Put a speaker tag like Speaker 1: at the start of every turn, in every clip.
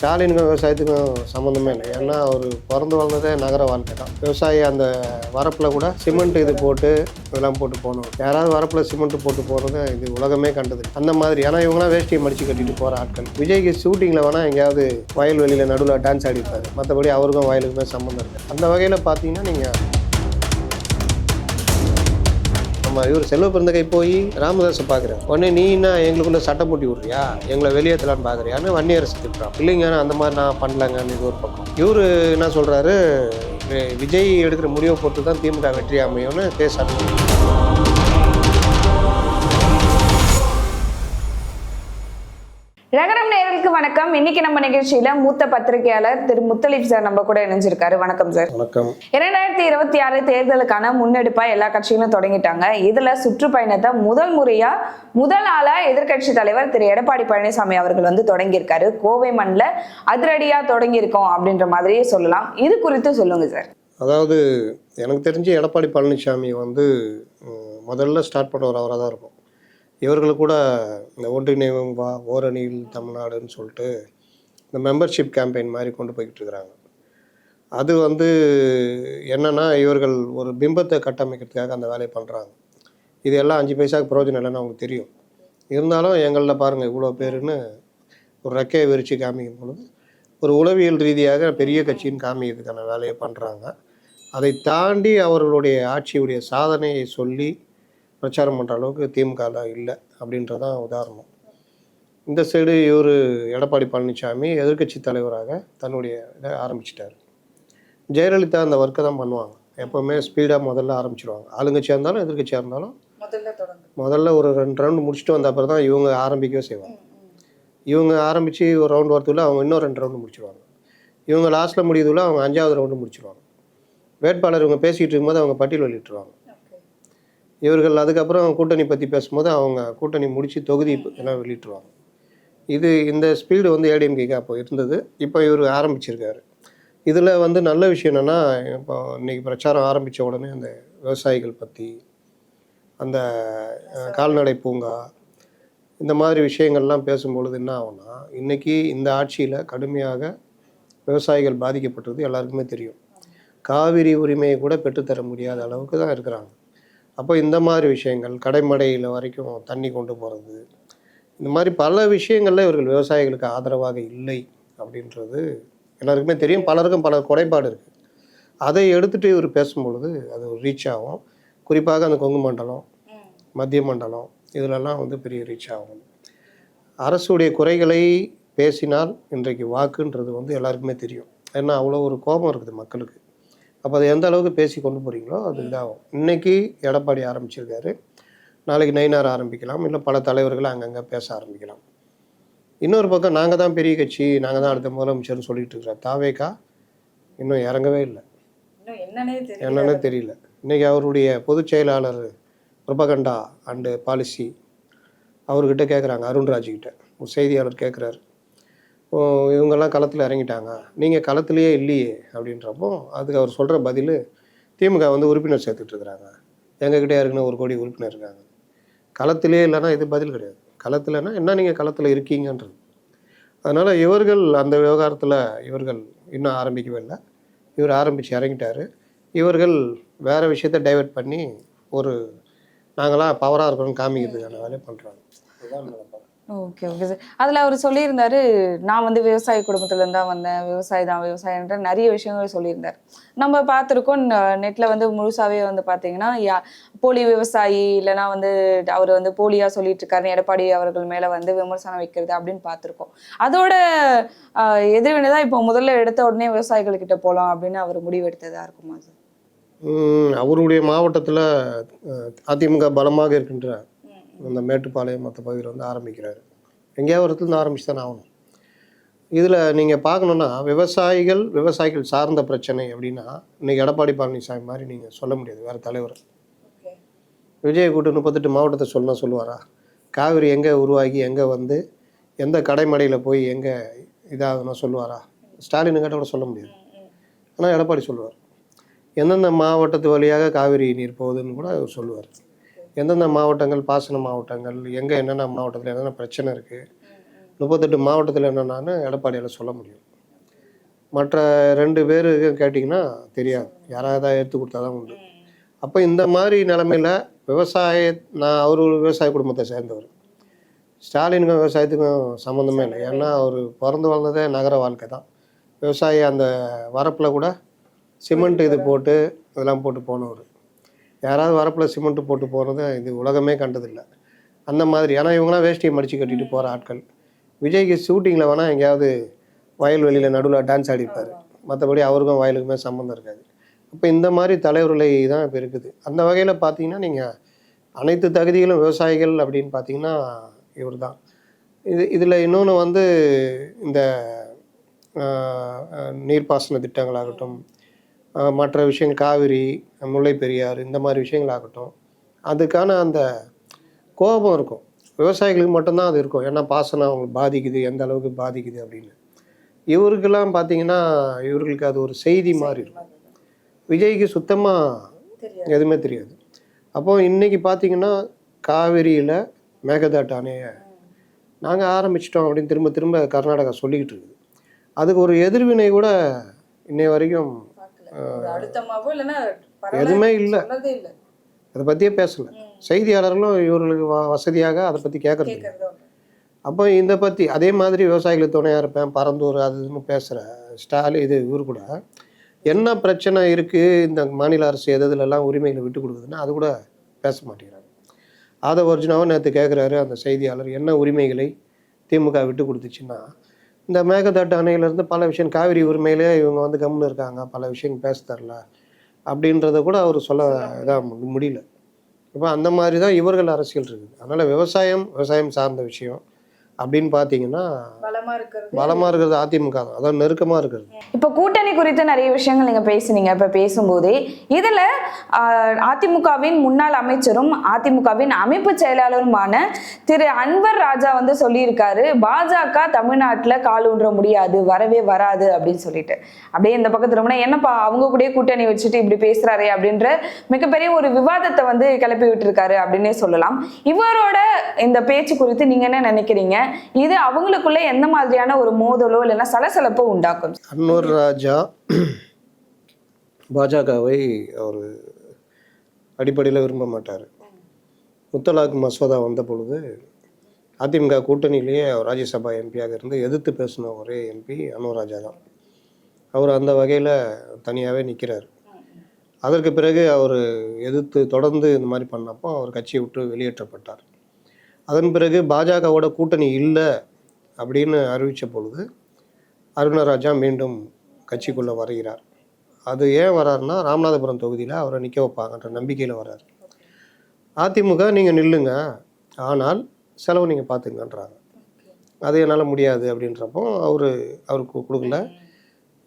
Speaker 1: ஸ்டாலினுக்கும் விவசாயத்துக்கும் சம்மந்தமே இல்லை. ஏன்னா அவர் பிறந்து வளர்ந்ததே நகர வாழ்க்கை தான். விவசாயி அந்த வரப்பில் கூட சிமெண்ட் இது போட்டு இதெல்லாம் போட்டு போகணும். யாராவது வரப்பில் சிமெண்ட் போட்டு போகிறது இது உலகமே கண்டது அந்த மாதிரி. ஏன்னா இவங்களாம் வேஷ்டியை மடித்து கட்டிட்டு போகிற ஆட்கள். விஜய்க்கு ஷூட்டிங்கில் வேணால் எங்கேயாவது வயல்வெளியில் நடுவில் டான்ஸ் ஆடி மற்றபடி அவருக்கும் வயலுக்குமே சம்மந்தம் இருக்குது அந்த வகையில் பார்த்தீங்கன்னா நீங்கள் நம்ம இவர் செல்வ பிறந்த கை போய் ராமதாஸை பார்க்குறாரு. உடனே நீ என்ன எங்களுக்குள்ள சட்டை போட்டி விட்றியா? எங்களை வெளியேற்றலான்னு பார்க்குறியான்னு வன்னியரசு திட்டுறான் இல்லைங்க அந்த மாதிரி நான் பண்ணலங்கன்னு இது ஒரு பக்கம். இவர் என்ன சொல்கிறாரு விஜய் எடுக்கிற முடிவை பொறுத்து தான் திமுக வெற்றி அமையும்னு பேசுறாங்க
Speaker 2: ரகரம் நேயர்களுக்கு வணக்கம். இன்னைக்கு நம்ம நிகழ்ச்சியில மூத்த பத்திரிகையாளர் திரு முத்தலீப் சார் நம்ம கூட இணைஞ்சிருக்காரு. வணக்கம் சார்.
Speaker 1: வணக்கம்.
Speaker 2: இரண்டாயிரத்தி இருபத்தி ஆறு தேர்தலுக்கான முன்னெடுப்பா எல்லா கட்சிகளும் தொடங்கிட்டாங்க. இதுல சுற்றுப்பயணத்தை முதல் முறையா முதல் ஆளா எதிர்க்கட்சி தலைவர் திரு எடப்பாடி பழனிசாமி அவர்கள் வந்து தொடங்கியிருக்காரு. கோவை மண்ணில் அதிரடியா தொடங்கியிருக்கோம் அப்படின்ற மாதிரியே சொல்லலாம். இது குறித்து சொல்லுங்க சார்.
Speaker 1: அதாவது எனக்கு தெரிஞ்சு எடப்பாடி பழனிசாமி வந்து முதல்ல ஸ்டார்ட் பண்ணவர் அவராக தான் இருக்கும் இவர்கள் கூட இந்த ஒன்றிணைவும் வா ஓரணியில் தமிழ்நாடுன்னு சொல்லிட்டு இந்த மெம்பர்ஷிப் கேம்பெயின் மாதிரி கொண்டு போய்கிட்டு இருக்கிறாங்க. அது வந்து என்னென்னா இவர்கள் ஒரு பிம்பத்தை கட்டமைக்கிறதுக்காக அந்த வேலையை பண்ணுறாங்க இது எல்லாம் அஞ்சு பைசாவுக்கு பிரயோஜனம் இல்லைன்னு அவங்களுக்கு தெரியும். இருந்தாலும் எங்களில் பாருங்கள் இவ்வளோ பேருன்னு ஒரு ரெக்கையை விரித்து காமிக்கும் பொழுது ஒரு உளவியல் ரீதியாக பெரிய கட்சின்னு காமிக்கிறதுக்கான வேலையை பண்ணுறாங்க அதை தாண்டி அவர்களுடைய ஆட்சியுடைய சாதனையை சொல்லி பிரச்சாரம் பண்ணுற அளவுக்கு திமுகலாம் இல்லை அப்படின்றதான் உதாரணம். இந்த சைடு இவர் எடப்பாடி பழனிசாமி எதிர்க்கட்சி தலைவராக தன்னுடைய இதை ஆரம்பிச்சிட்டார். ஜெயலலிதா அந்த ஒர்க்கை தான் பண்ணுவாங்க. எப்போவுமே ஸ்பீடாக முதல்ல ஆரம்பிச்சிருவாங்க. ஆளுங்கட்சியாக இருந்தாலும் எதிர்க்கட்சியாக இருந்தாலும்
Speaker 2: முதல்ல
Speaker 1: ஒரு ரெண்டு ரவுண்டு முடிச்சுட்டு வந்த அப்புறம் தான் இவங்க ஆரம்பிக்கவே செய்வாங்க. இவங்க ஆரம்பித்து ஒரு ரவுண்டு வரத்துக்குள்ள அவங்க இன்னும் ரெண்டு ரவுண்டு முடிச்சிருவாங்க. இவங்க லாஸ்ட்டில் முடியுதுல அவங்க அஞ்சாவது ரவுண்டு முடிச்சிருவாங்க. வேட்பாளர் இவங்க பேசிகிட்டு இருக்கும்போது அவங்க பட்டியல் வெளியிட்டுருவாங்க. இவர்கள் அதுக்கப்புறம் கூட்டணி பற்றி பேசும்போது அவங்க கூட்டணி முடித்து தொகுதி எல்லாம் வெளியிட்டுருவாங்க. இது இந்த ஸ்பீடு வந்து ஏடிஎம்கேக்கு அப்போ இருந்தது. இப்போ இவர் ஆரம்பிச்சிருக்காரு. இதில் வந்து நல்ல விஷயம் என்னென்னா இப்போ இன்னைக்கு பிரச்சாரம் ஆரம்பித்த உடனே அந்த விவசாயிகள் பற்றி அந்த கால்நடை பூங்கா இந்த மாதிரி விஷயங்கள்லாம் பேசும்பொழுது என்ன ஆகும்னா இன்றைக்கி இந்த ஆட்சியில் கடுமையாக விவசாயிகள் பாதிக்கப்பட்டது எல்லாருக்குமே தெரியும். காவிரி உரிமையை கூட பெற்றுத்தர முடியாத அளவுக்கு தான் இருக்கிறாங்க. அப்போ இந்த மாதிரி விஷயங்கள் கடைமடையில் வரைக்கும் தண்ணி கொண்டு போகிறது இந்த மாதிரி பல விஷயங்களில் இவர்கள் விவசாயிகளுக்கு ஆதரவாக இல்லை அப்படின்றது எல்லாருக்குமே தெரியும். பலருக்கும் பல குறைபாடு இருக்குது அதை எடுத்துகிட்டு இவர் பேசும்பொழுது அது ஒரு ரீச் ஆகும். குறிப்பாக அந்த கொங்கு மண்டலம் மத்திய மண்டலம் இதிலெல்லாம் வந்து பெரிய ரீச் ஆகும். அரசுடைய குறைகளை பேசினால் இன்றைக்கு வாக்குன்றது வந்து எல்லாருக்குமே தெரியும். ஏன்னா அவ்வளோ ஒரு கோபம் இருக்குது மக்களுக்கு. அப்போ அதை எந்த அளவுக்கு பேசி கொண்டு போகிறீங்களோ அது இதாகும். இன்னைக்கு எடப்பாடி ஆரம்பிச்சிருக்காரு. நாளைக்கு நயினார் ஆரம்பிக்கலாம். இல்லை பல தலைவர்கள் அங்கங்கே பேச ஆரம்பிக்கலாம். இன்னொரு பக்கம் நாங்கள் தான் பெரிய கட்சி நாங்கள் தான் அடுத்த முதலமைச்சர்னு சொல்லிட்டு இருக்கிறோம் தாவேக்கா இன்னும் இறங்கவே இல்லை.
Speaker 2: என்னன்னே
Speaker 1: தெரியல. இன்னைக்கு அவருடைய பொதுச் செயலாளர் பிரபகண்டா அண்டு பாலிசி அவர்கிட்ட கேட்குறாங்க அருண்ராஜ்கிட்ட. ஒரு செய்தியாளர் கேட்குறாரு இவங்கெல்லாம் களத்தில் இறங்கிட்டாங்க. நீங்கள் களத்துலேயே இல்லையே அப்படின்றப்போ அதுக்கு அவர் சொல்கிற பதில் திமுக வந்து உறுப்பினர் சேர்த்துட்டு இருக்கிறாங்க. எங்ககிட்ட ஏற்கனவே ஒரு கோடி உறுப்பினர் இருக்காங்க. களத்திலே இல்லைன்னா இது பதில் கிடையாது. களத்தில்னா என்ன நீங்கள் களத்தில் இருக்கீங்கன்றது. அதனால் இவர்கள் அந்த விவகாரத்தில் இவர்கள் இன்னும் ஆரம்பிக்கவே இல்லை. இவர் ஆரம்பித்து இறங்கிட்டார். இவர்கள் வேறு விஷயத்த டைவர்ட் பண்ணி ஒரு நாங்களாம் பவராக இருக்கிறோம்னு காமிக்கிறதுக்கான வேலையை பண்ணுறாங்க
Speaker 2: ஓகே ஓகே சார் அதில் அவர் சொல்லியிருந்தாரு நான் வந்து விவசாய குடும்பத்துலேருந்து தான் வந்தேன். விவசாயி தான் விவசாயன்ற நிறைய விஷயங்கள் சொல்லியிருந்தார். நம்ம பார்த்துருக்கோம் நெட்டில் வந்து முழுசாவே வந்து பார்த்தீங்கன்னா யா போலி விவசாயி இல்லைன்னா வந்து அவர் வந்து போலியாக சொல்லிட்டு இருக்காரு எடப்பாடி அவர்கள் மேலே வந்து விமர்சனம் வைக்கிறது அப்படின்னு பார்த்துருக்கோம். அதோட எதிர்வினை தான் இப்போ முதல்ல எடுத்த உடனே விவசாயிகள் கிட்ட போகலாம் அப்படின்னு அவர் முடிவெடுத்ததா இருக்குமா சார்
Speaker 1: அவருடைய மாவட்டத்தில் அதிமுக பலமாக இருக்கின்ற அந்த மேட்டுப்பாளையம் மற்ற பகுதியில் வந்து ஆரம்பிக்கிறாரு. எங்கேயாவது ஒரு இடத்துல ஆரம்பிச்சு தானே ஆகணும். இதில் நீங்கள் பார்க்கணுன்னா விவசாயிகள் விவசாயிகள் சார்ந்த பிரச்சனை அப்படின்னா இன்னைக்கு எடப்பாடி பழனிசாமி மாதிரி நீங்கள் சொல்ல முடியாது வேறு தலைவர். விஜய் கூட்டு முப்பத்தெட்டு மாவட்டத்தை சொன்னா சொல்லுவாரா? காவிரி எங்கே உருவாகி எங்கே வந்து எந்த கடைமடையில் போய் எங்கே இதாகணும் சொல்லுவாரா? ஸ்டாலின் கிட்ட கூட சொல்ல முடியாது. ஆனால் எடப்பாடி சொல்லுவார். எந்தெந்த மாவட்டத்து வழியாக காவிரி நீர் போகுதுன்னு கூட அவர் சொல்லுவார். எந்தெந்த மாவட்டங்கள் பாசன மாவட்டங்கள் எங்கே என்னென்ன மாவட்டத்தில் என்னென்ன பிரச்சனை இருக்குது முப்பத்தெட்டு மாவட்டத்தில் என்னென்னு எடப்பாடியால் சொல்ல முடியும். மற்ற ரெண்டு பேர் கேட்டிங்கன்னா தெரியாது. யாராவது எடுத்து கொடுத்தா தான் உண்டு. அப்போ இந்த மாதிரி நிலமையில் விவசாய நான் அவர் ஒரு விவசாய குடும்பத்தை சேர்ந்தவர். ஸ்டாலினுக்கும் விவசாயத்துக்கும் சம்மந்தமே இல்லை. ஏன்னா அவர் பிறந்து வளர்ந்ததே நகர வாழ்க்கை தான். விவசாயி அந்த வரப்பில் கூட சிமெண்ட் இது போட்டு இதெல்லாம் போட்டு போனவர். யாராவது வரப்பில் சிமெண்ட்டு போட்டு போகிறது இது உலகமே கண்டதில்லை. அந்த மாதிரி. ஏன்னா இவங்களாம் வேஷ்டியை மடித்து கட்டிட்டு போகிற ஆட்கள். விஜய்க்கு ஷூட்டிங்கில் வேணால் எங்கேயாவது வயல்வெளியில் நடுவில் டான்ஸ் ஆடிப்பார். மற்றபடி அவருக்கும் வயலுக்குமே சம்மந்தம் இருக்காது. அப்போ இந்த மாதிரி தலைவர்களை தான் இப்போ இருக்குது. அந்த வகையில் பார்த்தீங்கன்னா நீங்கள் அனைத்து தகுதிகளும் விவசாயிகள் அப்படின்னு பார்த்தீங்கன்னா இவர் தான் இது இதில் இன்னொன்று வந்து இந்த நீர்ப்பாசன திட்டங்களாகட்டும் மற்ற விஷயங்கள் காவிரி முல்லை பெரியாறு இந்த மாதிரி விஷயங்களாகட்டும். அதுக்கான அந்த கோபம் இருக்கும். விவசாயிகளுக்கு மட்டும்தான் அது இருக்கும். ஏன்னா பாசனம் அவங்களுக்கு பாதிக்குது எந்த அளவுக்கு பாதிக்குது அப்படின்னு. இவருக்கெல்லாம் பார்த்தீங்கன்னா இவர்களுக்கு அது ஒரு செய்தி மாதிரி இருக்கும். விஜய்க்கு சுத்தமாக எதுவுமே தெரியாது. அப்போ இன்னைக்கு பார்த்தீங்கன்னா காவிரியில் மேகதாட்டு அணையை நாங்கள் ஆரம்பிச்சிட்டோம் அப்படின்னு திரும்ப திரும்ப கர்நாடகா சொல்லிக்கிட்டு இருக்குது. அதுக்கு ஒரு எதிர்வினை கூட இன்னை வரைக்கும்
Speaker 2: அழுத்தமாவோ இல்லைன்னா
Speaker 1: எதுவுமே இல்லை.
Speaker 2: இல்லை.
Speaker 1: அதை பற்றியே பேசலை. செய்தியாளர்களும் இவர்களுக்கு வசதியாக அதை பற்றி கேட்கறது. அப்போ இந்த பற்றி அதே மாதிரி விவசாயிகளுக்கு துணையாக இருப்பேன் பரந்தூர் அது இதுன்னு பேசுகிற ஸ்டாலின் இது இவர் கூட. என்ன பிரச்சனை இருக்குது இந்த மாநில அரசு எது எதுலெல்லாம் உரிமைகளை விட்டு கொடுக்குதுன்னா அது கூட பேச மாட்டேங்கிறாங்க ஆதவ அர்ஜுனாவும் நேற்று கேட்குறாரு அந்த செய்தியாளர் என்ன உரிமைகளை திமுக விட்டு கொடுத்துச்சுன்னா இந்த மேகதாட்டு அணையிலேருந்து பல விஷயம் காவிரி உரிமையிலே இவங்க வந்து கம்முன்னு இருக்காங்க. பல விஷயங்கள் பேச தரல. அப்படின்றத கூட அவர் சொல்ல இதாக முடியல. இப்போ அந்த மாதிரி தான் இவர்கள் அரசியல் இருக்குது. அதனால் விவசாயம் விவசாயம் சார்ந்த விஷயம். அப்படின்னு பார்த்தீங்கன்னா
Speaker 2: பலமா இருக்கிறது.
Speaker 1: பலமாக இருக்கிறது அதிமுக தான். அதான் நெருக்கமாக இருக்கிறது.
Speaker 2: இப்போ கூட்டணி குறித்து நிறைய விஷயங்கள் நீங்க பேசுனீங்க. இப்ப பேசும்போதே இதுல ஆஹ், அதிமுகவின் முன்னாள் அமைச்சரும் அதிமுகவின் அமைப்பு செயலாளருமான திரு அன்வர் ராஜா வந்து சொல்லியிருக்காரு பாஜக தமிழ்நாட்டுல கால் ஊன்ற முடியாது வரவே வராது அப்படின்னு சொல்லிட்டு. அப்படியே இந்த பக்கம் திரும்பினா என்னப்பா அவங்க கூடயே கூட்டணி வச்சுட்டு இப்படி பேசுறாரே அப்படின்ற மிகப்பெரிய ஒரு விவாதத்தை வந்து கிளப்பி விட்டுருக்காரு அப்படின்னே சொல்லலாம். இவரோட இந்த பேச்சு குறித்து நீங்க என்ன நினைக்கிறீங்க? இது அவங்களுக்குள்ள எந்த மாதிரியான ஒரு மோதலோ இல்லைன்னா சலசலப்போ உண்டாக்கும்?
Speaker 1: அன்னூர் ராஜா பாஜகவை அவர் அடிப்படையில் விரும்ப மாட்டார். முத்தலாக் மசோதா வந்த பொழுது அதிமுக கூட்டணியிலேயே ராஜ்யசபா எம்பியாக இருந்து எதிர்த்து பேசின ஒரே எம்பி அனுராஜா ராஜா தான். அவர் அந்த வகையில் தனியாகவே நிற்கிறார் அதற்கு பிறகு அவர் எதிர்த்து தொடர்ந்து இந்த மாதிரி பண்ணப்போ அவர் கட்சியை விட்டு வெளியேற்றப்பட்டார். அதன் பிறகு பாஜகவோட கூட்டணி இல்லை அப்படின்னு அறிவித்த பொழுது அருணராஜா மீண்டும் கட்சிக்குள்ளே வருகிறார். அது ஏன் வராருன்னா ராமநாதபுரம் தொகுதியில் அவரை நிற்க வைப்பாங்கன்ற நம்பிக்கையில் வர்றார் அதிமுக நீங்கள் நில்லுங்க. ஆனால் செலவு நீங்கள் பார்த்துங்கன்றாங்க. அது என்னால் முடியாது அப்படின்றப்போ அவர் அவருக்கு கொடுக்கல.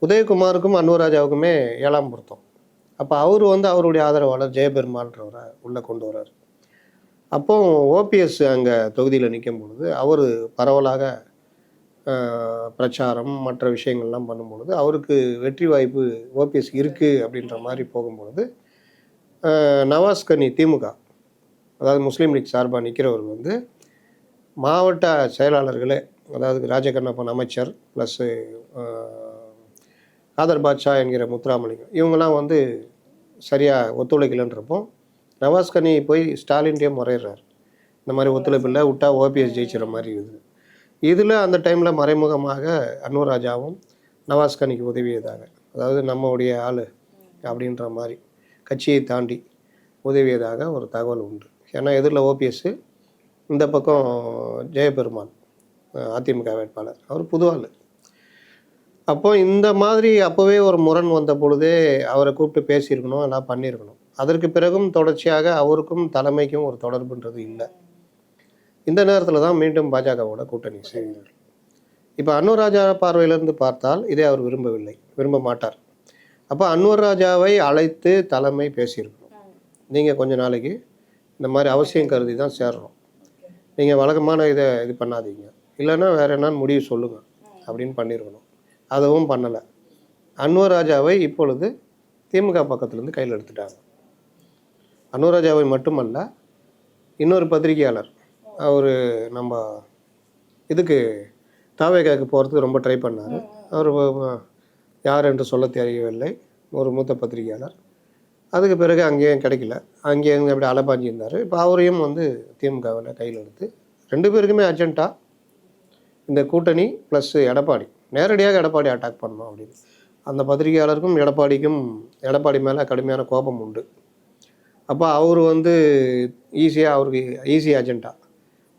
Speaker 1: உதயகுமாருக்கும் அன்வராஜாவுக்குமே ஏழாம் பொருத்தம். அப்போ அவர் வந்து அவருடைய ஆதரவாளர் ஜெயபெருமாள்ன்றவரை உள்ளே கொண்டு வர்றார் அப்போ ஓபிஎஸ் அங்கே தொகுதியில் நிற்கும் பொழுது அவர் பரவலாக பிரச்சாரம் மற்ற விஷயங்கள்லாம் பண்ணும்பொழுது அவருக்கு வெற்றி வாய்ப்பு ஓபிஎஸ் இருக்குது அப்படின்ற மாதிரி போகும்பொழுது நவாஸ்கனி நவாஸ் கனி திமுக அதாவது முஸ்லீம் லீக் சார்பாக நிற்கிறவர் வந்து மாவட்ட செயலாளர்களே அதாவது ராஜகண்ணப்பன் அமைச்சர் ப்ளஸ்ஸு காதர் பாட்ஷா என்கிற முத்துராமலிங்கம் இவங்கெல்லாம் வந்து சரியாக ஒத்துழைக்கலன்றப்போ நவாஸ் கனி போய் ஸ்டாலின்டே முறையிடுறார் இந்த மாதிரி ஒத்துழைப்பில் விட்டா ஓபிஎஸ் ஜெயிச்சிற மாதிரி இருக்குது. இதில் அந்த டைமில் மறைமுகமாக அன்வர் ராஜாவும் நவாஸ் கனிக்கு உதவியதாக அதாவது நம்மளுடைய ஆள் அப்படின்ற மாதிரி கட்சியை தாண்டி உதவியதாக ஒரு தகவல் உண்டு. ஏன்னா எதிரில் ஓபிஎஸ்ஸு இந்த பக்கம் ஜெயபெருமான் அதிமுக வேட்பாளர் அவர் புது ஆள். அப்போ இந்த மாதிரி அப்போவே ஒரு முரண் வந்த பொழுதே அவரை கூப்பிட்டு பேசியிருக்கணும் எல்லாம் பண்ணியிருக்கணும். அதற்கு பிறகும் தொடர்ச்சியாக அவருக்கும் தலைமைக்கும் ஒரு தொடர்புன்றது இல்லை. இந்த நேரத்தில் தான் மீண்டும் பாஜகவோட கூட்டணி செய்கிறார் இப்போ அன்வர் ராஜா பார்வையிலிருந்து பார்த்தால் இதை அவர் விரும்பவில்லை விரும்ப மாட்டார். அப்போ அன்வர் ராஜாவை அழைத்து தலைமை பேசியிருக்கணும். நீங்கள் கொஞ்ச நாளைக்கு இந்த மாதிரி அவசியம் கருதி தான் சேர்றோம். நீங்கள் வழக்கமான இதை இது பண்ணாதீங்க. இல்லைன்னா வேற என்னன்னு முடிவு சொல்லுங்கள் அப்படின்னு பண்ணியிருக்கணும் அதுவும் பண்ணலை. அன்வர் ராஜாவை இப்பொழுது திமுக பக்கத்துலேருந்து கையில் எடுத்துட்டாங்க. அனுராஜாவை மட்டுமல்ல இன்னொரு பத்திரிகையாளர். அவர் நம்ம இதுக்கு தாவேகாக்கு போகிறதுக்கு ரொம்ப ட்ரை பண்ணார். அவர் யார் என்று சொல்ல தெரியவில்லை. ஒரு மூத்த பத்திரிகையாளர். அதுக்கு பிறகு அங்கேயும் கிடைக்கல. அங்கேயும் அப்படி அலபாஞ்சி இருந்தார். இப்போ அவரையும் வந்து திமுகவில் கையில் எடுத்து ரெண்டு பேருக்குமே அர்ஜென்ட்டாக இந்த கூட்டணி ப்ளஸ் எடப்பாடி நேரடியாக எடப்பாடி அட்டாக் பண்ணணும் அப்படின்னு. அந்த பத்திரிகையாளருக்கும் எடப்பாடிக்கும் எடப்பாடி மேலே கடுமையான கோபம் உண்டு. அப்போ அவர் வந்து ஈஸியாக அவருக்கு ஈஸி அஜெண்டா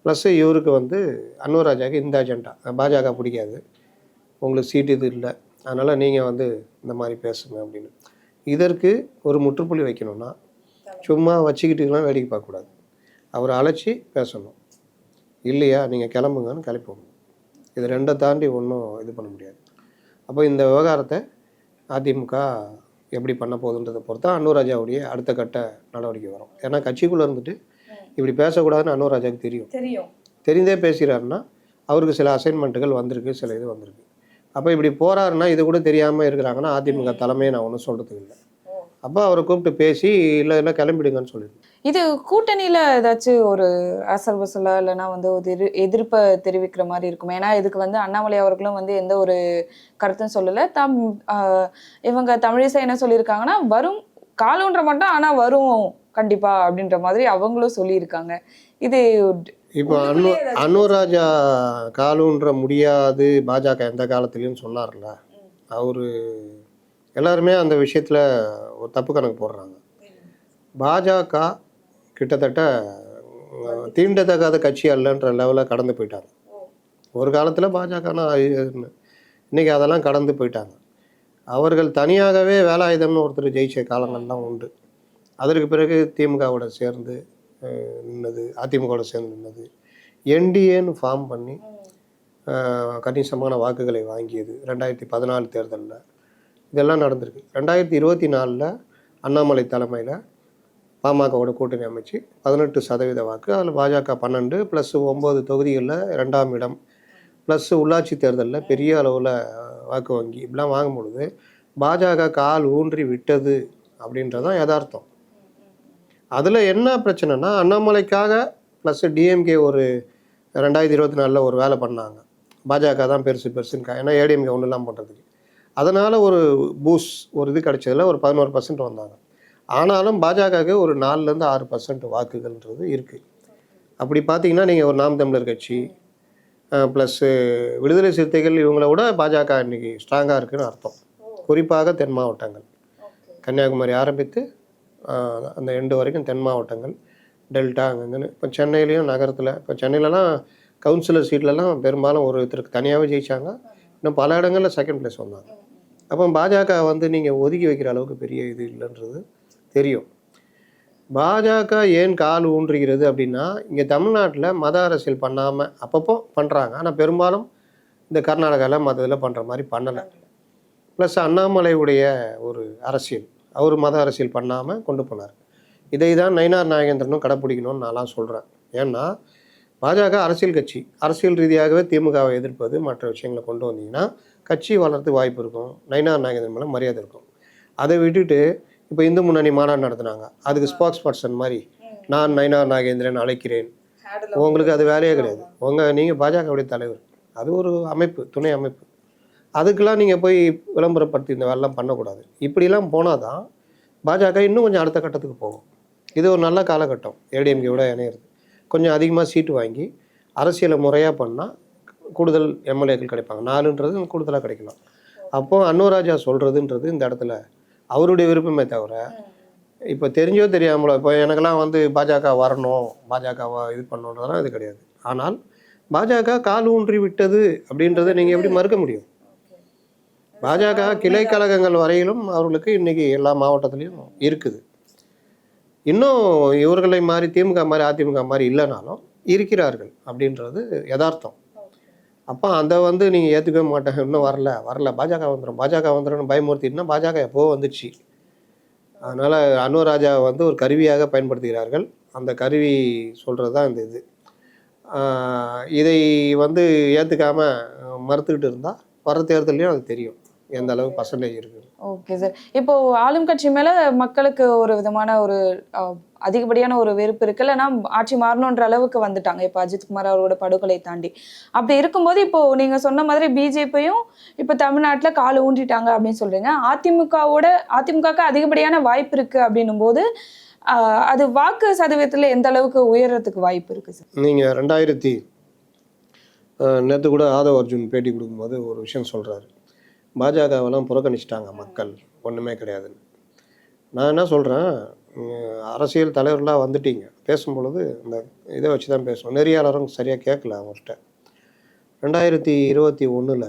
Speaker 1: ப்ளஸ்ஸு இவருக்கு வந்து அன்வராஜாக்கு இந்த அஜெண்டா பாஜக பிடிக்காது. உங்களுக்கு சீட்டு இது இல்லை. அதனால் நீங்கள் வந்து இந்த மாதிரி பேசுங்க அப்படின்னு. இதற்கு ஒரு முற்றுப்புள்ளி வைக்கணும்னா சும்மா வச்சுக்கிட்டுலாம் வேடிக்கை பார்க்கக்கூடாது அவரை அழைச்சி பேசணும். இல்லையா? நீங்கள் கிளம்புங்கன்னு கிளப்பணும் இது ரெண்டை தாண்டி ஒன்றும் இது பண்ண முடியாது. அப்போ இந்த விவகாரத்தை அதிமுக எப்படி பண்ண போகுதுன்றதை பொறுத்தா அன்னூராஜாவுடைய அடுத்த கட்ட நடவடிக்கை வரும். ஏன்னா கட்சிக்குள்ளே இருந்துட்டு இப்படி பேசக்கூடாதுன்னு அன்னூராஜாவுக்கு தெரியும்.
Speaker 2: தெரியும்.
Speaker 1: தெரிந்தே பேசுகிறாருன்னா அவருக்கு சில அசைன்மெண்ட்டுகள் வந்திருக்கு சில இது வந்திருக்கு. அப்போ இப்படி போறாருன்னா இது கூட தெரியாமல் இருக்கிறாங்கன்னா அதிமுக தலைமையை நான் ஒன்றும் சொல்கிறதுக்கு இல்லை. அப்போ அவரை கூப்பிட்டு பேசி இல்லை இல்லை கிளம்பிடுங்கன்னு சொல்லியிருந்தேன்
Speaker 2: இது கூட்டணியில ஏதாச்சும் ஒரு அசல் பசலா இல்லைன்னா வந்து ஒரு எதிர் எதிர்ப்பை தெரிவிக்கிற மாதிரி இருக்கும்? ஏன்னா இதுக்கு வந்து அண்ணாமலை அவர்களும் வந்து எந்த ஒரு கருத்தும் சொல்லல. தம் இவங்க தமிழிசை என்ன சொல்லியிருக்காங்கன்னா வரும் காலூன்ற மட்டும் ஆனா வரும் கண்டிப்பா அப்படின்ற மாதிரி அவங்களும் சொல்லியிருக்காங்க. இது
Speaker 1: இப்போ அன்னு அனுராஜா காலுன்ற முடியாது பாஜக எந்த காலத்துலேயும் சொன்னார்ல? அவர் எல்லாருமே அந்த விஷயத்தில் ஒரு தப்பு கணக்கு போடுறாங்க. பாஜக கிட்டத்தட்ட தீண்டத்தகாத கட்சி அல்லன்ற லெவலில் கடந்து போயிட்டாங்க. ஒரு காலத்தில் பாஜகனா இன்றைக்கி அதெல்லாம் கடந்து போயிட்டாங்க. அவர்கள் தனியாகவே வேலாயுதம்னு ஒருத்தர் ஜெயிச்ச காலங்கள்லாம் உண்டு. அதற்கு பிறகு திமுகவோட சேர்ந்து நின்னது அதிமுகவோட சேர்ந்து நின்னது. என்டிஏன்னு ஃபார்ம் பண்ணி கணிசமான வாக்குகளை வாங்கியது. ரெண்டாயிரத்தி பதினாலு தேர்தலில். இதெல்லாம் நடந்திருக்கு. ரெண்டாயிரத்தி இருபத்தி நாலில் அண்ணாமலை தலைமையில் பாமகவோட கூட்டணி அமைச்சு பதினெட்டு சதவீத வாக்கு அதில் பாஜக பன்னெண்டு ப்ளஸ் ஒம்பது தொகுதிகளில் ரெண்டாம் இடம். ப்ளஸ் உள்ளாட்சி தேர்தலில் பெரிய அளவில் வாக்கு வங்கி. இப்படிலாம் வாங்கும் பொழுது பாஜக கால் ஊன்றி விட்டது அப்படின்றதான் யதார்த்தம். அதில் என்ன பிரச்சனைனா அண்ணாமலைக்காக ப்ளஸ் டிஎம்கே ஒரு ரெண்டாயிரத்தி இருபத்தி நாலில் ஒரு வேலை பண்ணாங்க. பாஜக தான் பெருசு பெருசுன்னு ஏன்னா ஏடிஎம்கே ஒன்றுலாம் பண்ணுறதுக்கு அதனால் ஒரு பூஸ் ஒரு இது கிடச்சதில் ஒரு பதினோரு பர்சன்ட் வந்தாங்க. ஆனாலும் பாஜகவுக்கு ஒரு நாலுலேருந்து ஆறு பர்சன்ட் வாக்குகள்ன்றது இருக்குது அப்படி பார்த்தீங்கன்னா நீங்கள் ஒரு நாம் தமிழர் கட்சி ப்ளஸ்ஸு விடுதலை சிறுத்தைகள் இவங்கள விட பாஜக இன்றைக்கி ஸ்ட்ராங்காக இருக்குதுன்னு அர்த்தம். குறிப்பாக தென் மாவட்டங்கள். கன்னியாகுமரி ஆரம்பித்து அந்த எண்டு வரைக்கும் தென் மாவட்டங்கள் டெல்டா அங்கங்கன்னு. இப்போ சென்னையிலையும் நகரத்தில் இப்போ சென்னையிலலாம் கவுன்சிலர் சீட்லலாம் பெரும்பாலும் ஒருத்தருக்கு தனியாகவே ஜெயிச்சாங்க. இன்னும் பல இடங்களில் செகண்ட் பிளேஸ் வந்தாங்க. அப்போ பாஜக வந்து நீங்கள் ஒதுக்கி வைக்கிற அளவுக்கு பெரிய இது இல்லைன்றது தெரியும். பாஜக ஏன் கால் ஊன்றுகிறது அப்படின்னா இங்கே தமிழ்நாட்டில் மத அரசியல் பண்ணாமல் அப்பப்போ பண்ணுறாங்க ஆனால் பெரும்பாலும் இந்த கர்நாடகாவில் மற்ற இதில் பண்ணுற மாதிரி பண்ணலை. ப்ளஸ் அண்ணாமலையுடைய ஒரு அரசியல் அவர் மத அரசியல் பண்ணாமல் கொண்டு போனார். இதை தான் நயினார் நாகேந்திரனும் கடைப்பிடிக்கணும்னு நான்லாம் சொல்கிறேன் ஏன்னா பாஜக அரசியல் கட்சி அரசியல் ரீதியாகவே திமுகவை எதிர்ப்பது மற்ற விஷயங்களை கொண்டு வந்தீங்கன்னா கட்சி வளர்த்து வாய்ப்பு இருக்கும். நயினார் நாகேந்திரன் மேலே மரியாதை இருக்கும். அதை விட்டுட்டு இப்போ இந்து முன்னணி மாநாடு நடத்துனாங்க. அதுக்கு ஸ்போக்ஸ் பர்சன் மாதிரி நான் நயினார் நாகேந்திரன் அழைக்கிறேன். உங்களுக்கு அது வேலையே கிடையாது. உங்கள் நீங்கள் பாஜகவுடைய தலைவர். அது ஒரு அமைப்பு துணை அமைப்பு. அதுக்கெல்லாம் நீங்கள் போய் விளம்பரப்படுத்தி இந்த வேலைலாம் பண்ணக்கூடாது. இப்படிலாம் போனால் தான் பாஜக இன்னும் கொஞ்சம் அடுத்த கட்டத்துக்கு போகும். இது ஒரு நல்ல காலகட்டம். ஏடிஎம்கேவோட இணையிறது. கொஞ்சம் அதிகமாக சீட்டு வாங்கி அரசியலை முறையாக பண்ணால் கூடுதல் எம்எல்ஏக்கள் கிடைப்பாங்க. நாலுன்றது கூடுதலாக கிடைக்கலாம். அப்போது அன்னூராஜா சொல்கிறதுன்றது இந்த இடத்துல அவருடைய விருப்பமே தவிர இப்போ தெரிஞ்சோ தெரியாமலோ இப்போ எனக்கெல்லாம் வந்து பாஜக வரணும் பாஜகவை இது பண்ணணுன்றதெல்லாம் இது கிடையாது. ஆனால் பாஜக கால் ஊன்றி விட்டது அப்படின்றத நீங்கள் எப்படி மறுக்க முடியும்? பாஜக கிளை கழகங்கள் வரையிலும் அவர்களுக்கு இன்னைக்கு எல்லா மாவட்டத்துலேயும் இருக்குது. இன்னும் இவர்களை மாதிரி திமுக மாதிரி அதிமுக மாதிரி இல்லைனாலும் இருக்கிறார்கள் அப்படின்றது யதார்த்தம். அப்போ அதை வந்து நீங்கள் ஏற்றுக்கவே மாட்டாங்க. இன்னும் வரல வரல. பாஜக வந்துடும் பாஜக வந்துடும் பயமுறுத்திட்டுனா பாஜக எப்போ வந்துடுச்சு அதனால் அனுராஜா வந்து ஒரு கருவியாக பயன்படுத்துகிறார்கள். அந்த கருவி சொல்கிறது தான் இந்த இது. இதை வந்து ஏற்றுக்காமல் மறுத்துக்கிட்டு இருந்தால் வர தேர்தலையும் அது தெரியும். எந்த அளவு பர்சன்டேஜ் இருக்குது
Speaker 2: ஓகே சார் இப்போ ஆளும் கட்சி மேல மக்களுக்கு ஒரு விதமான ஒரு அதிகப்படியான ஒரு வெறுப்பு இருக்கு. இல்லைன்னா ஆட்சி மாறணுன்ற அளவுக்கு வந்துட்டாங்க. இப்போ அஜித்குமார் அவரோட படுகொலை தாண்டி. அப்படி இருக்கும்போது இப்போ நீங்க சொன்ன மாதிரி பிஜேபியும் இப்போ தமிழ்நாட்டுல காலை ஊண்டிட்டாங்க அப்படின்னு சொல்றீங்க. அதிமுகவோட அதிமுகவுக்கு அதிகப்படியான வாய்ப்பு இருக்கு அப்படின்னும் போது அது வாக்கு சதவீதத்துல எந்த அளவுக்கு உயர்றதுக்கு வாய்ப்பு இருக்கு சார்
Speaker 1: நீங்கள் ரெண்டாயிரத்தி நேற்று கூட ஆதவ் அர்ஜுன் பேட்டி கொடுக்கும்போது ஒரு விஷயம் சொல்கிறாரு பாஜகவெல்லாம் புறக்கணிச்சிட்டாங்க மக்கள். ஒன்றுமே கிடையாதுன்னு நான் என்ன சொல்கிறேன் அரசியல் தலைவர்களாக வந்துட்டீங்க. பேசும்பொழுது இந்த இதை வச்சு தான் பேசணும் நெறியாளரும் சரியாக கேட்கல அவங்கள்ட்ட. ரெண்டாயிரத்தி இருபத்தி ஒன்றில்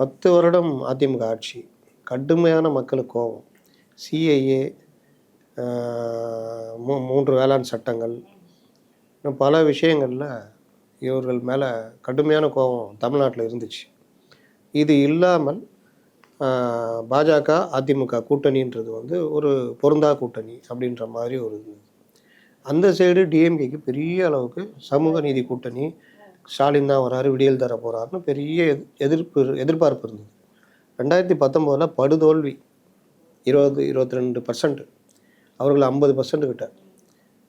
Speaker 1: பத்து வருடம் அதிமுக ஆட்சி. கடுமையான மக்களுக்கு கோபம். சிஐஏ மூ மூன்று வேளாண் சட்டங்கள். இன்னும் பல விஷயங்களில் இவர்கள் மேலே கடுமையான கோபம் தமிழ்நாட்டில் இருந்துச்சு. இது இல்லாமல் பாஜக அதிமுக கூட்டணின்றது வந்து ஒரு பொருந்தா கூட்டணி அப்படின்ற மாதிரி ஒரு அந்த சைடு டிஎம்கேக்கு பெரிய அளவுக்கு சமூக நீதி கூட்டணி ஸ்டாலின் தான் வராரு விடியல் தர போகிறாருன்னு பெரிய எதிர்ப்பு எதிர்பார்ப்பு இருந்தது. ரெண்டாயிரத்தி பத்தொம்போதில் படுதோல்வி இருபது இருபத்தி ரெண்டு பர்சன்ட் அவர்கள் ஐம்பது பர்சன்ட் கிட்ட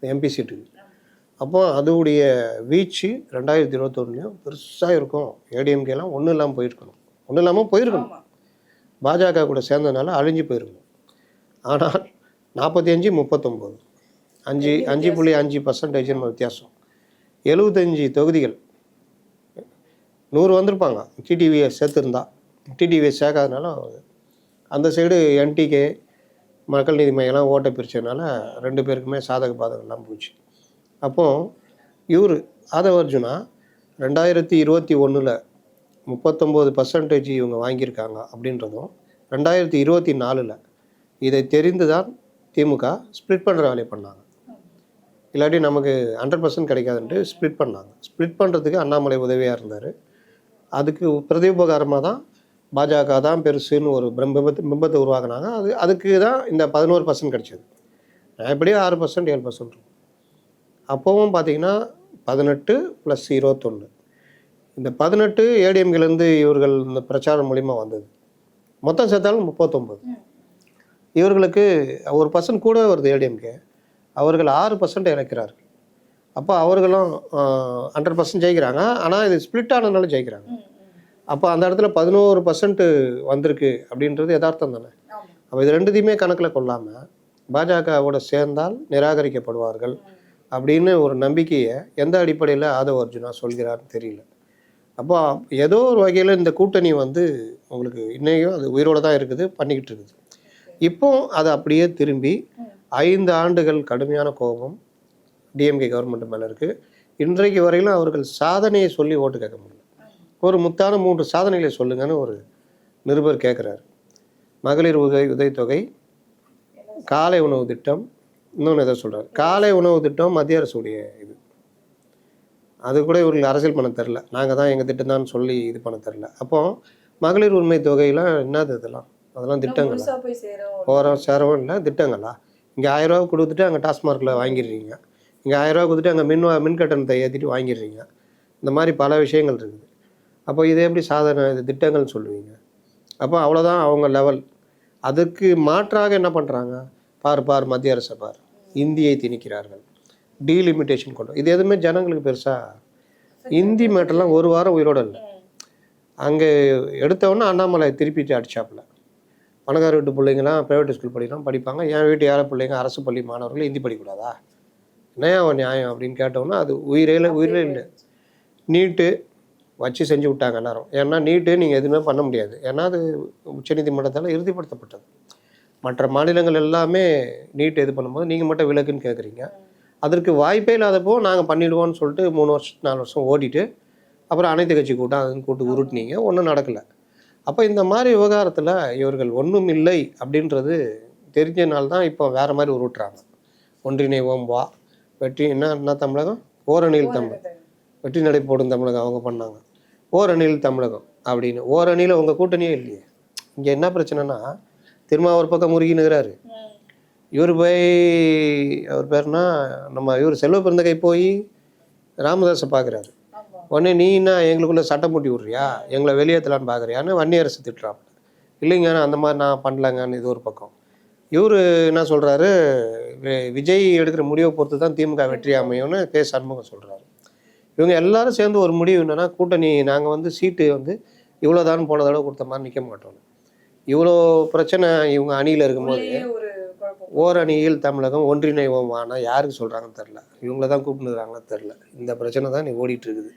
Speaker 1: எம்பி சீட்டுக்கு. அப்போ அதோடைய வீச்சு ரெண்டாயிரத்தி இருபத்தொன்னுலையும் பெருசாக இருக்கும். ஏடிஎம்கேலாம் ஒன்றும் இல்லாமல் போயிருக்கணும். ஒன்றும் இல்லாமல் போயிருக்கணும். பாஜக கூட சேர்ந்ததுனால அழிஞ்சு போயிருக்கணும். ஆனால் நாற்பத்தி அஞ்சு முப்பத்தொம்போது. அஞ்சு அஞ்சு புள்ளி அஞ்சு பர்சன்டேஜ் வித்தியாசம். எழுபத்தஞ்சி தொகுதிகள். நூறு வந்திருப்பாங்க. டிடிவியை சேர்த்துருந்தா. டிடிவியை சேர்க்காதனால அந்த சைடு என்டிகே மக்கள் நீதி மையம்லாம் ஓட்டை பிரிச்சதுனால ரெண்டு பேருக்குமே சாதக பாதகம்லாம் போச்சு. அப்போது இவர் ஆதவ அர்ஜுனா ரெண்டாயிரத்தி இருபத்தி ஒன்றில் முப்பத்தொம்போது பர்சன்டேஜ் இவங்க வாங்கியிருக்காங்க அப்படின்றதும் ரெண்டாயிரத்தி இருபத்தி நாலில். இதை தெரிந்து தான் திமுக ஸ்ப்ளிட் பண்ணுற வேலையை பண்ணாங்க. இல்லாட்டி நமக்கு ஹண்ட்ரட் பர்சன்ட் கிடைக்காதுன்ட்டு ஸ்ப்ளிட் பண்ணாங்க. ஸ்ப்ளிட் பண்ணுறதுக்கு அண்ணாமலை உதவியாக இருந்தார். அதுக்கு பிரதிபகாரமாக தான் பாஜக தான் பெருசுன்னு ஒரு பிம்பத்தை பிம்பத்தை உருவாக்குனாங்க. அது அதுக்கு தான் இந்த பதினோரு பர்சன்ட் கிடைச்சது. நான் எப்படியும் ஆறு பர்சன்ட் ஏழு பர்சன்ட் இருக்கும் அப்போவும் பார்த்தீங்கன்னா பதினெட்டு ப்ளஸ் இருபத்தொன்று இந்த பதினெட்டு ஏடிஎம்கிலேருந்து இவர்கள் இந்த பிரச்சாரம் மூலிமா வந்தது. மொத்தம் சேர்த்தாலும் முப்பத்தொம்பது. இவர்களுக்கு ஒரு பர்சன்ட் கூட வருது ஏடிஎம்கே. அவர்கள் ஆறு பர்சன்ட் இறக்கிறார்கள். அப்போ அவர்களும் ஹண்ட்ரட் பர்சன்ட் ஜெயிக்கிறாங்க. ஆனால் இது ஸ்ப்ளிட் ஆனதுனால ஜெயிக்கிறாங்க. அப்போ அந்த இடத்துல பதினோரு பர்சன்ட் வந்திருக்கு அப்படின்றது யதார்த்தம் தானே? அப்போ இது ரெண்டுத்தையுமே கணக்கில் கொள்ளாமல் பாஜகவோட சேர்ந்தால் நிராகரிக்கப்படுவார்கள் அப்படின்னு ஒரு நம்பிக்கையை எந்த அடிப்படையில் ஆதவ அர்ஜுனா சொல்கிறார்னு தெரியல. அப்போ ஏதோ ஒரு வகையில் இந்த கூட்டணி வந்து உங்களுக்கு இன்னைக்கும் அது உயிரோடு தான் இருக்குது பண்ணிக்கிட்டு இருக்குது. இப்போ அது அப்படியே திரும்பி ஐந்து ஆண்டுகள் கடுமையான கோபம் டிஎம்கே கவர்மெண்ட் மேலே இருக்குது இன்றைக்கு வரையிலும் அவர்கள் சாதனையை சொல்லி ஓட்டு கேட்க முடியல. ஒரு முத்தான மூன்று சாதனைகளை சொல்லுங்கன்னு ஒரு நிருபர் கேட்குறாரு மகளிர் உதவி உதவித்தொகை காலை உணவு திட்டம் இன்னொன்று எதை சொல்கிறார் காலை உணவு திட்டம் மத்திய அரசுடைய இது. அது கூட இவங்களுக்கு அரசியல் பண்ண தெரில நாங்கள் தான் எங்கள் திட்டம் தான் சொல்லி இது பண்ண தெரில அப்போ மகளிர் உரிமை தொகையெல்லாம் என்னது இதெல்லாம்? அதெல்லாம் திட்டங்களா? போகிறோம் சேரவும் இல்லை திட்டங்களா? இங்கே ஆயிரரூவா கொடுத்துட்டு அங்கே டாஸ்மார்க்கில் வாங்கிடுறீங்க. இங்கே ஆயிரரூவா கொடுத்துட்டு அங்கே மின் மின் கட்டணத்தை ஏற்றிட்டு வாங்கிடுறீங்க. இந்த மாதிரி பல விஷயங்கள் இருக்குது. அப்போ இது எப்படி சாதனை இது திட்டங்கள்னு சொல்லுவீங்க? அப்போ அவ்வளோதான் அவங்க லெவல் அதுக்கு மாற்றாக என்ன பண்ணுறாங்க பார் பார் மத்திய அரசை பார். இந்தியை திணிக்கிறார்கள். டீலிமிட்டேஷன் கொண்டு. இது எதுவுமே ஜனங்களுக்கு பெருசாக இந்தி மேட்டர்லாம் ஒரு வாரம் உயிரோட இல்லை. அங்கே எடுத்தவொன்னே அண்ணாமலை திருப்பி அடிச்சாப்புல. பணக்கார வீட்டு பிள்ளைங்களாம் ப்ரைவேட் ஸ்கூல் படிக்கலாம் படிப்பாங்க. என் வீட்டு ஏழை பிள்ளைங்க? அரசு பள்ளி மாணவர்கள் இந்தி படிக்கக்கூடாதா? என்னையா அவன் நியாயம் அப்படின்னு கேட்டோம்னா அது உயிரே உயிரே இல்லை. நீட்டு வச்சு செஞ்சு விட்டாங்க எல்லாரும். ஏன்னா நீட்டு நீங்கள் எதுவுமே பண்ண முடியாது. ஏன்னா அது உச்சநீதிமன்றத்தால் இறுதிப்படுத்தப்பட்டது. மற்ற மாநிலங்கள் எல்லாமே நீட் இது பண்ணும்போது நீங்கள் மட்டும் விலக்குன்னு கேட்குறீங்க அதற்கு வாய்ப்பே இல்லாதப்போ நாங்கள் பண்ணிடுவோம்னு சொல்லிட்டு மூணு வருஷம் நாலு வருஷம் ஓடிட்டு அப்புறம் அனைத்து கட்சி கூட்டம் அதுன்னு கூட்டு உருட்டினீங்க. ஒன்றும் நடக்கலை. அப்போ இந்த மாதிரி விவகாரத்தில் இவர்கள் ஒன்றும் இல்லை அப்படின்றது தெரிஞ்சனால தான் இப்போ வேறு மாதிரி உருட்டுறாங்க. ஒன்றிணைவோம் வா. வெற்றி என்ன என்ன தமிழகம்? ஓரணியில் தமிழகம் வெற்றி நடை போடும் தமிழகம் அவங்க பண்ணாங்க. ஓரணியில் தமிழகம் அப்படின்னு. ஓரணியில் உங்கள் கூட்டணியே இல்லையே. இங்கே என்ன பிரச்சனைனா திரும்ப ஒரு பக்கம் முருகினுகிறாரு இவர் போய் அவர் பேர்னா நம்ம இவர் செல்வ பிறந்தகை போய் ராமதாஸை பார்க்குறாரு. உடனே நீ என்ன எங்களுக்குள்ளே சட்டம் போட்டி விட்றியா? எங்களை வெளியேற்றலான்னு பார்க்குறியான்னு வன்னியரசு திட்டுறான் இல்லைங்க அந்த மாதிரி நான் பண்ணலங்கன்னு இது ஒரு பக்கம். இவர் என்ன சொல்கிறாரு விஜய் எடுக்கிற முடிவை பொறுத்து தான் திமுக வெற்றி அமையும்னு கே. சண்முகம் சொல்கிறாரு இவங்க எல்லாரும் சேர்ந்து ஒரு முடிவு என்னென்னா கூட்டணி நாங்கள் வந்து சீட்டு வந்து இவ்வளோதான் போன தடவை கொடுத்த மாதிரி நிற்க மாட்டோம் இவ்வளோ பிரச்சனை இவங்க அணியில் இருக்கும்போது ஓரணியில் தமிழகம் ஒன்றிணைவோம் ஆனால் யாருக்கு சொல்கிறாங்கன்னு தெரில இவங்கள தான் கூப்பிட்டுருக்காங்கன்னு தெரில இந்த பிரச்சனை தான் நீ ஓடிட்டு இருக்குது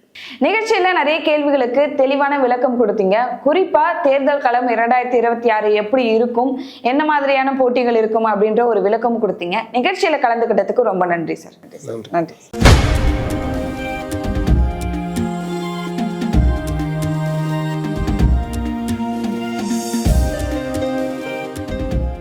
Speaker 2: நிகழ்ச்சியில நிறைய கேள்விகளுக்கு தெளிவான விளக்கம் கொடுத்தீங்க. குறிப்பா தேர்தல் களம் இரண்டாயிரத்தி இருபத்தி ஆறு எப்படி இருக்கும்? என்ன மாதிரியான போட்டிகள் இருக்கும்? அப்படின்ற ஒரு விளக்கம் கொடுத்தீங்க. நிகழ்ச்சியில கலந்துக்கிட்டதுக்கு ரொம்ப நன்றி சார்.
Speaker 1: நன்றி.
Speaker 2: நன்றி.